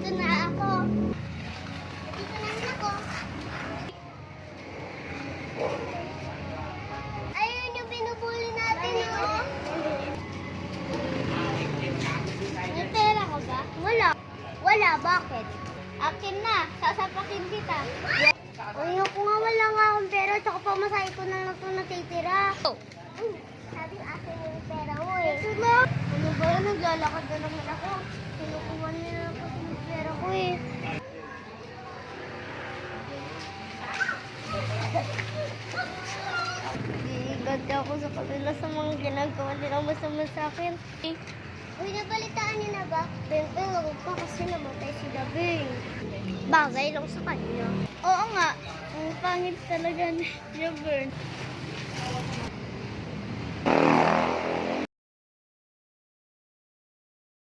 Nandito na ako. Nandito na ako. Ayun yung binubuli natin, oh. May pera ka ba? Wala. Wala, bakit? Akin na. Sasapakin kita. Ayoko nga, wala nga akong pera. Tsaka pamasahe ko na lang ito natitira. Oh. Sabi akin yung pera mo eh. Ito na. Ano ba yun? Naglalakad na naman ako. Kinukuha nila Gigante ako sa kanila sa mga ginagawa nila masama sa akin. Uy, nabalitaan niyo na ba? Beng-beng, ako pa kasi namatay si Dabing. Bagay lang sa kanya. Oo nga, ang pangit talaga ni Bern.